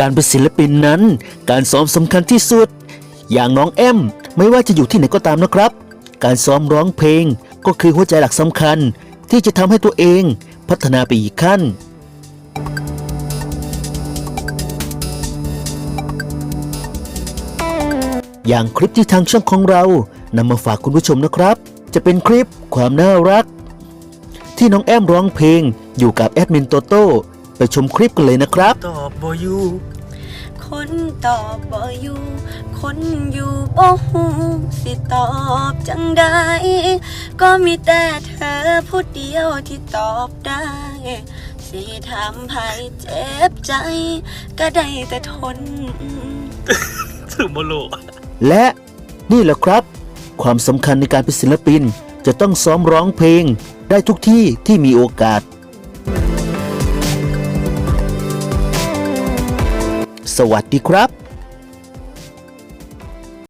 การเป็นศิลปินนั้น การซ้อมสำคัญที่สุด อย่างน้องแอมไม่ว่าจะอยู่ที่ไหนก็ตามนะครับ การซ้อมร้องเพลงก็คือหัวใจหลักสำคัญ ที่จะทำให้ตัวเองพัฒนาไปอีกขั้น อย่างคลิปที่ทางช่องของเรานำมาฝากคุณผู้ชมนะครับ จะเป็นคลิปความน่ารัก ที่น้องแอมร้องเพลงอยู่กับแอดมินโตโต้ ไปชมคลิปกันเลยนะครับ ตอบบอยู่ คนตอบบ่อยู่ คนอยู่บ่หูสิตอบจังได้ก็มีแต่เธอผู้เดียวที่ตอบได้ สิทำให้เจ็บใจ ก็ได้แต่ทน ถึงโมโลและนี่แหละครับ ความสำคัญในการเป็นศิลปิน จะต้องซ้อมร้องเพลง ได้ทุกที่ที่มีโอกาส สวัสดีครับ